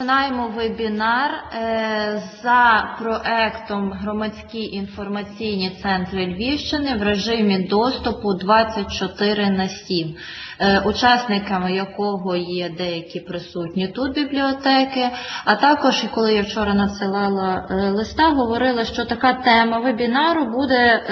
Починаємо вебінар е, за проектом Громадські інформаційні центри Львівщини в режимі доступу 24 на 7, е, учасниками якого є деякі присутні тут бібліотеки. А також, коли я вчора надсилала е, листа, говорила, що така тема вебінару буде.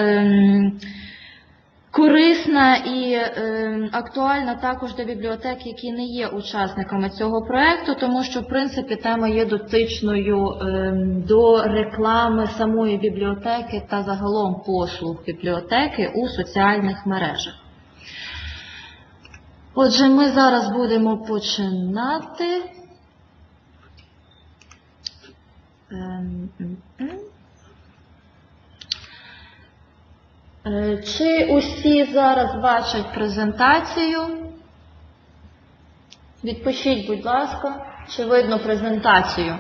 Корисна і е, актуальна також для бібліотек, які не є учасниками цього проекту, тому що в принципі тема є дотичною е, до реклами самої бібліотеки та загалом послуг бібліотеки у соціальних мережах. Отже, ми зараз будемо починати. Е, Чи усі зараз бачать презентацію? Відпишіть, будь ласка, чи видно презентацію?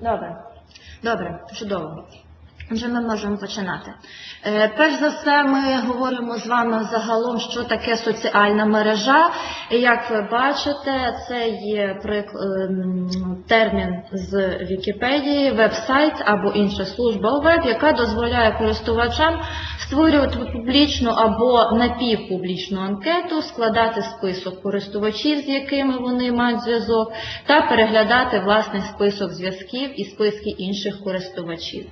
Добре. Добре, чудово. Отже, ми можемо починати. Е, Перш за все, ми говоримо з вами загалом, що таке соціальна мережа. Як ви бачите, це є ем, термін з Вікіпедії, веб-сайт або інша служба веб, яка дозволяє користувачам створювати публічну або напівпублічну анкету, складати список користувачів, з якими вони мають зв'язок, та переглядати власний список зв'язків і списки інших користувачів.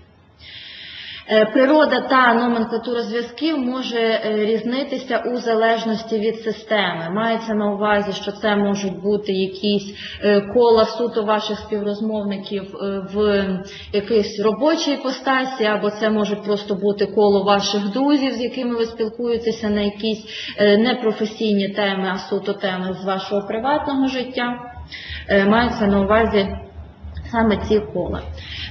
Е, Природа та номенклатура зв'язків може е, різнитися у залежності від системи. Мається на увазі, що це можуть бути якісь е, кола суто ваших співрозмовників в якійсь робочій постасі, або це можуть просто бути коло ваших друзів, з якими ви спілкуєтеся на якісь непрофесійні теми, а суто теми з вашого приватного життя. Мається на увазі саме ці кола.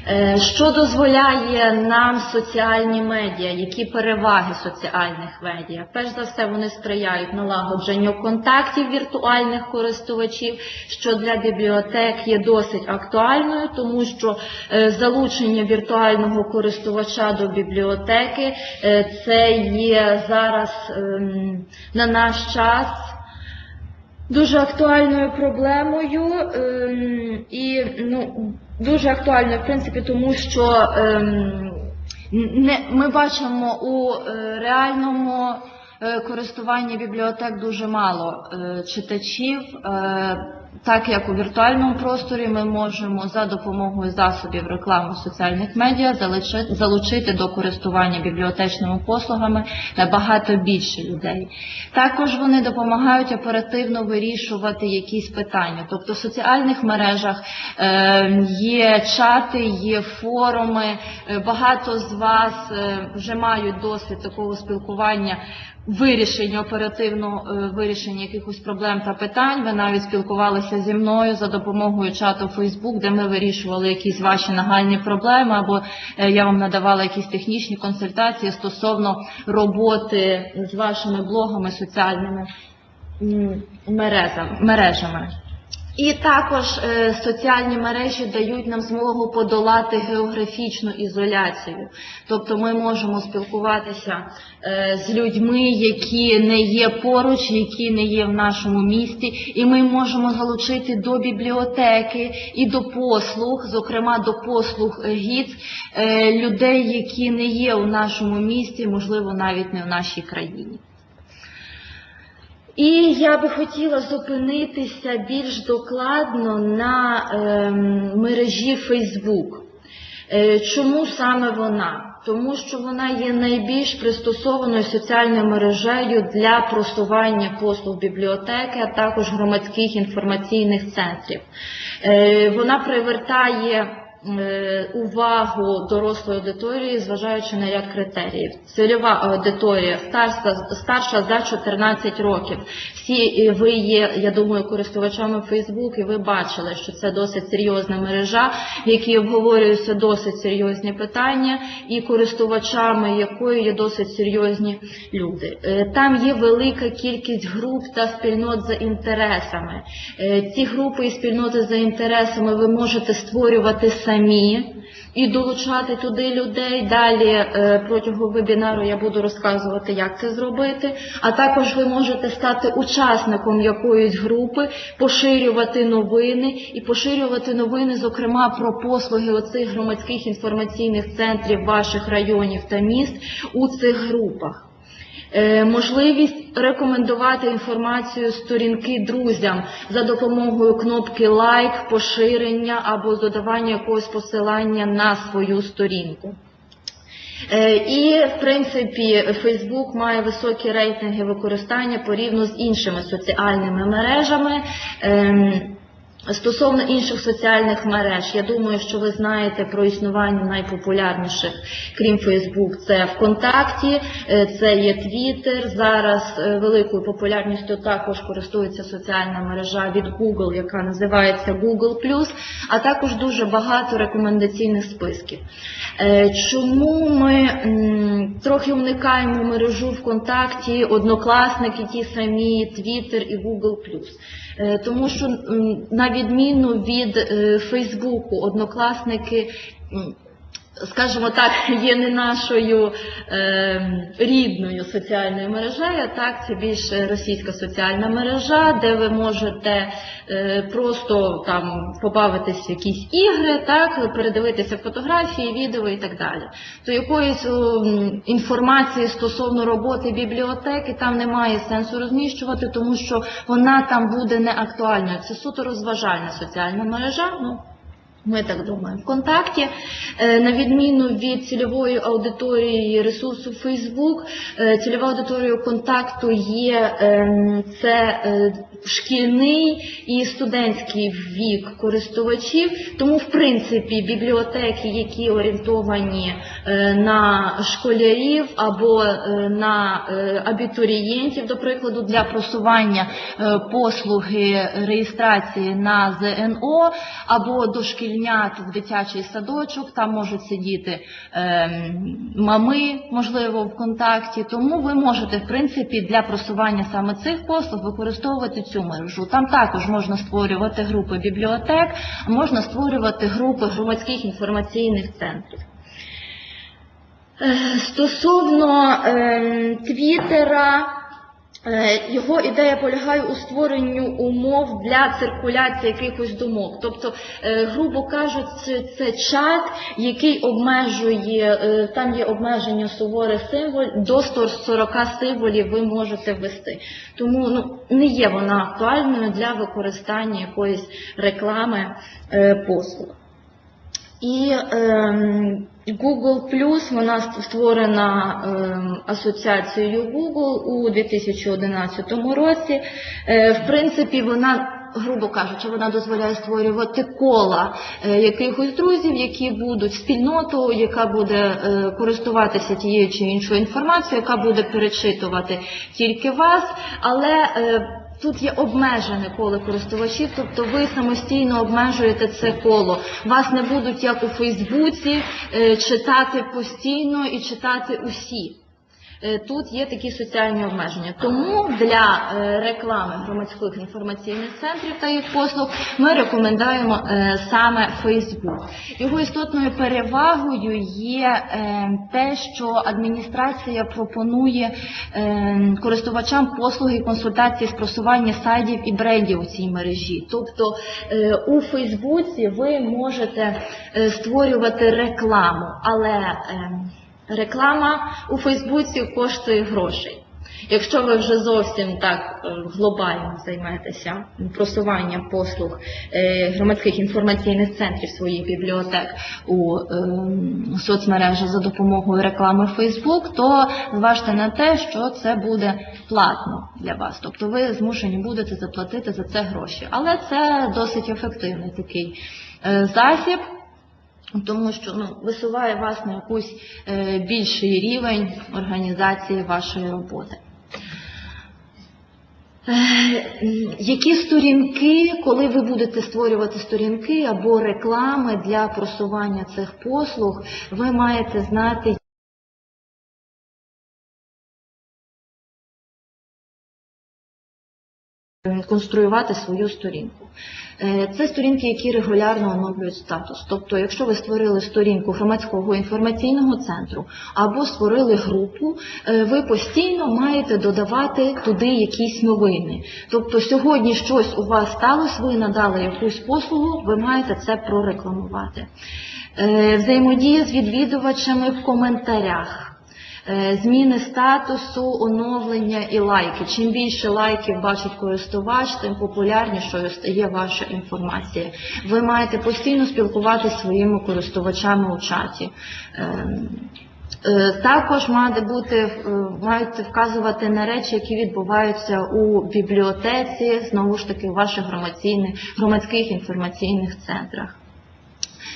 Е, Що дозволяє нам соціальні медіа? Які переваги соціальних медіа? Перш за все, вони сприяють налагодженню контактів віртуальних користувачів, що для бібліотек є досить актуальною, тому що е, залучення віртуального користувача до бібліотеки е, це є зараз ем, на наш час. Дуже актуальною проблемою ем, і ну, дуже актуальною, в принципі, тому що ем, не, ми бачимо у е, реальному е, користуванні бібліотек дуже мало е, читачів. Так як у віртуальному просторі ми можемо за допомогою засобів реклами в соціальних медіа залучити, до користування бібліотечними послугами набагато більше людей. Також вони допомагають оперативно вирішувати якісь питання. Тобто в соціальних мережах е, є чати, є форуми. Е, Багато з вас е, вже мають досвід такого спілкування. Вирішення оперативно вирішення якихось проблем та питань. Ви навіть спілкувалися зі мною за допомогою чату Facebook, де ми вирішували якісь ваші нагальні проблеми, або е, я вам надавала якісь технічні консультації стосовно роботи з вашими блогами, соціальними мережами. І також е, соціальні мережі дають нам змогу подолати географічну ізоляцію. Тобто ми можемо спілкуватися е, з людьми, які не є поруч, які не є в нашому місті, і ми можемо залучити до бібліотеки і до послуг, зокрема до послуг ГІЦ, е, людей, які не є у нашому місті, можливо, навіть не в нашій країні. І я би хотіла зупинитися більш докладно на ем, мережі Facebook. Е, Чому саме вона? Тому що вона є найбільш пристосованою соціальною мережею для просування послуг бібліотеки, а також громадських інформаційних центрів. Е, Вона привертає е, увагу дорослої аудиторії, зважаючи на ряд критеріїв. Цільова аудиторія старша, старша за 14 років. Всі е, ви є, я думаю, користувачами Facebook, і ви бачили, що це досить серйозна мережа, в якій обговорюються досить серйозні питання, і користувачами якої є досить серйозні люди. Е, Там є велика кількість груп та спільнот за інтересами. Е, Ці групи і спільноти за інтересами ви можете створювати самі і долучати туди людей. Далі е, протягом вебінару я буду розказувати, як це зробити. А також ви можете стати учасником якоїсь групи, поширювати новини і поширювати новини, зокрема про послуги оцих громадських інформаційних центрів ваших районів та міст у цих групах. Е, Можливість рекомендувати інформацію сторінки друзям за допомогою кнопки лайк, поширення або додавання якогось посилання на свою сторінку. Е, І, в принципі, Facebook має високі рейтинги використання порівняно з іншими соціальними мережами. Стосовно інших соціальних мереж, я думаю, що ви знаєте про існування найпопулярніших, крім Facebook, це ВКонтакті, е, це є Twitter. Зараз е, великою популярністю також користується соціальна мережа від Google, яка називається Google+, а також дуже багато рекомендаційних списків. Е, Чому ми трохи уникаємо мережу ВКонтакті, однокласники ті самі, Twitter і Google+. Е, Тому що на відміну від е, Фейсбуку, однокласники, скажімо так, є не нашою е, рідною соціальною мережею, так це більше російська соціальна мережа, де ви можете е, просто там побавитись в якісь ігри, так, передивитися фотографії, відео і так далі. То якоїсь м, інформації стосовно роботи бібліотеки там немає сенсу розміщувати, тому що вона там буде не актуальною. Це суто розважальна соціальна мережа. Ну, ми так думаємо. Вконтакті, е, на відміну від цільової аудиторії ресурсу Facebook, е, цільова аудиторія контакту є ем, це е, шкільний і студентський вік користувачів. Тому, в принципі, бібліотеки, які орієнтовані е, на школярів або е, на е, абітурієнтів, до прикладу, для просування послуги реєстрації на ЗНО або дошкільнят в дитячий садочок, там можуть сидіти мами, можливо, в контакті. Тому ви можете, в принципі, для просування саме цих послуг використовувати цю мережу. Там також можна створювати групи бібліотек, можна створювати групи громадських інформаційних центрів. Е, Стосовно ем, Твіттера, його ідея полягає у створенні умов для циркуляції якихось думок. Тобто, е, грубо кажучи, це чат, який обмежує, е, там є обмеження суворих символів, до 140 символів ви можете ввести. Тому ну, не є вона актуальною для використання якоїсь реклами е, послуг. І ем, Google вона створена ем, асоціацією Google у 2011 році. Е, в принципі, вона, грубо кажучи, вона дозволяє створювати кола е, якихось друзів, які будуть спільноту, яка буде е, користуватися тією чи іншою інформацією, яка буде перечитувати тільки вас, але Тут є обмежене коло користувачів, тобто ви самостійно обмежуєте це коло. Вас не будуть, як у Фейсбуці, е, читати постійно і читати усі. Е, Тут є такі соціальні обмеження. Тому для е, реклами громадських інформаційних центрів та їх послуг ми рекомендуємо е, саме Facebook. Його істотною перевагою є те, що адміністрація пропонує користувачам послуги і консультації з просування сайтів і брендів у цій мережі. Тобто у Фейсбуці ви можете створювати рекламу, але Реклама у Фейсбуці коштує грошей. Якщо ви вже зовсім так е, глобально займетеся просуванням послуг е, громадських інформаційних центрів своїх бібліотек у е, соцмережах за допомогою реклами Facebook, то зважте на те, що це буде платно для вас. Тобто ви змушені будете заплатити за це гроші. Але це досить ефективний такий е, засіб. Тому що ну, висуває вас на якийсь е, більший рівень організації вашої роботи. Е, Які сторінки, коли ви будете створювати сторінки або реклами для просування цих послуг, ви маєте знати, конструювати свою сторінку. Е, Це сторінки, які регулярно оновлюють статус. Тобто, якщо ви створили сторінку громадського інформаційного центру або створили групу, е, ви постійно маєте додавати туди якісь новини. Тобто, сьогодні щось у вас сталося, ви надали якусь послугу, ви маєте це прорекламувати. Е, Взаємодія з відвідувачами в коментарях. Е, Зміни статусу, оновлення і лайки. Чим більше лайків бачить користувач, тим популярнішою стає ваша інформація. Ви маєте постійно спілкуватися зі своїми користувачами у чаті. Ем, е, Також має бути, е, маєте вказувати на речі, які відбуваються у бібліотеці, знову ж таки, в ваших громадських інформаційних центрах.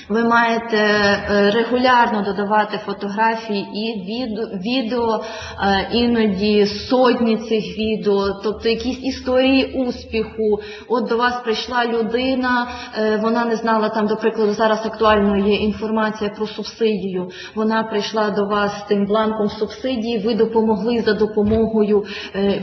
Ви маєте е, регулярно додавати фотографії і відео, е, іноді сотні цих відео, тобто якісь історії успіху. От до вас прийшла людина, е, вона не знала там, до прикладу, зараз актуальною є інформація про субсидію. Вона прийшла до вас з тим бланком субсидії. Ви допомогли за допомогою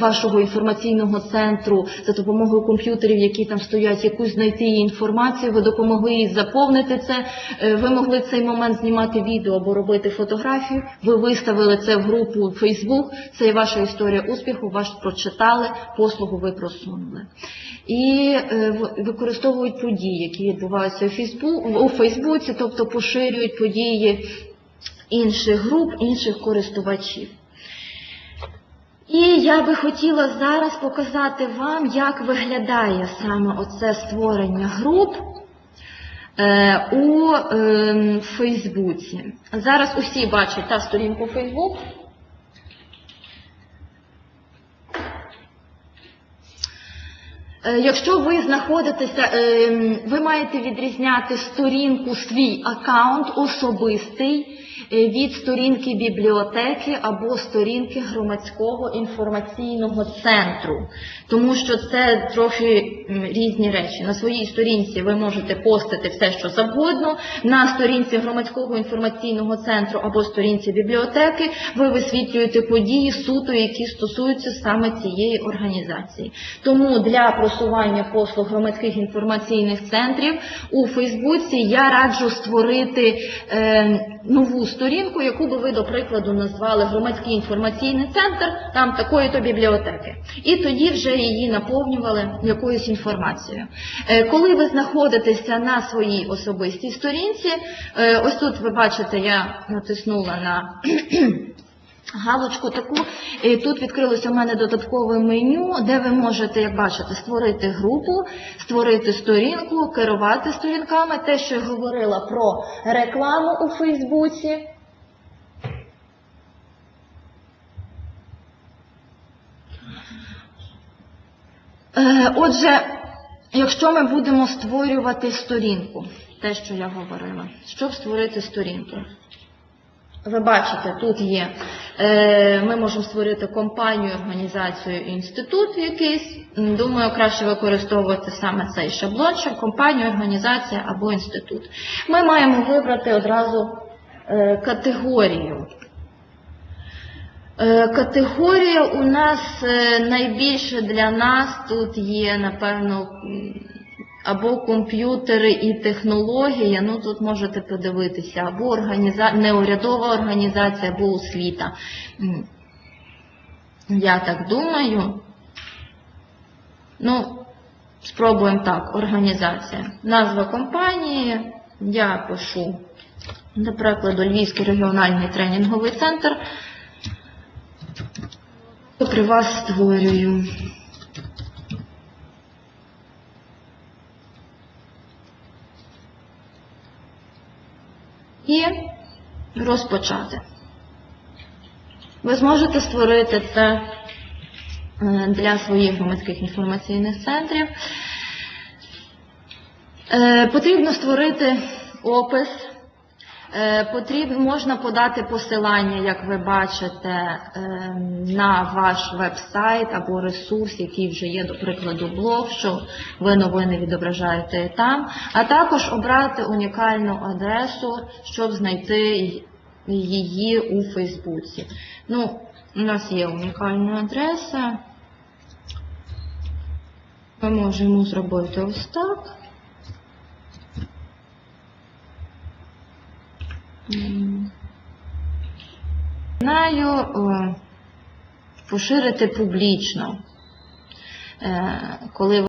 вашого інформаційного центру, за допомогою комп'ютерів, які там стоять, якусь знайти її інформацію. Ви допомогли їй заповнити це. Е, Ви могли в цей момент знімати відео або робити фотографію. Ви виставили це в групу Facebook. Це є ваша історія успіху. Вас прочитали, послугу ви просунули. І е, використовують події, які відбуваються у Фейсбуці, тобто поширюють події інших груп, інших користувачів. І я би хотіла зараз показати вам, як виглядає саме оце створення груп у е, Фейсбуці. Зараз усі бачать та сторінку Фейсбук. Е, Якщо ви знаходитеся, е, ви маєте відрізняти сторінку, свій аккаунт особистий е, від сторінки бібліотеки або сторінки громадського інформаційного центру, тому що це трохи різні речі. На своїй сторінці ви можете постити все, що завгодно. На сторінці громадського інформаційного центру або сторінці бібліотеки ви висвітлюєте події суто, які стосуються саме цієї організації. Тому для просування послуг громадських інформаційних центрів у Фейсбуці я раджу створити е, нову сторінку, яку би ви, до прикладу, назвали громадський інформаційний центр там такої-то бібліотеки. І тоді вже її наповнювали якоюсь інформацією. Е, коли ви знаходитеся на своїй особистій сторінці, е, ось тут ви бачите, я натиснула на галочку таку. І тут відкрилося у мене додаткове меню, де ви можете, як бачите, створити групу, створити сторінку, керувати сторінками. Те, що я говорила про рекламу у Фейсбуці. Е, Отже, якщо ми будемо створювати сторінку, те, що я говорила, щоб створити сторінку. Ви бачите, тут є, е, ми можемо створити компанію, організацію, інститут якийсь. Думаю, краще використовувати саме цей шаблончик, компанію, організація або інститут. Ми маємо вибрати одразу е, категорію. Е, Категорія у нас найбільше для нас тут є, напевно, або комп'ютери і технологія, ну тут можете подивитися, або організа... неурядова організація, або освіта. Я так думаю. Ну, спробуємо так, організація. Назва компанії, я пишу, до прикладу, Львівський регіональний тренінговий центр. При вас створюю. І розпочати. Ви зможете створити це е, для своїх громадських інформаційних центрів. Е, Потрібно створити опис Потрібно можна подати посилання, як ви бачите, е, на ваш веб-сайт або ресурс, який вже є, до прикладу, блог, що ви новини відображаєте там, а також обрати унікальну адресу, щоб знайти її у Фейсбуці. Ну, у нас є унікальна адреса. Ми можемо зробити ось так. Знаю поширити публічно, Е, коли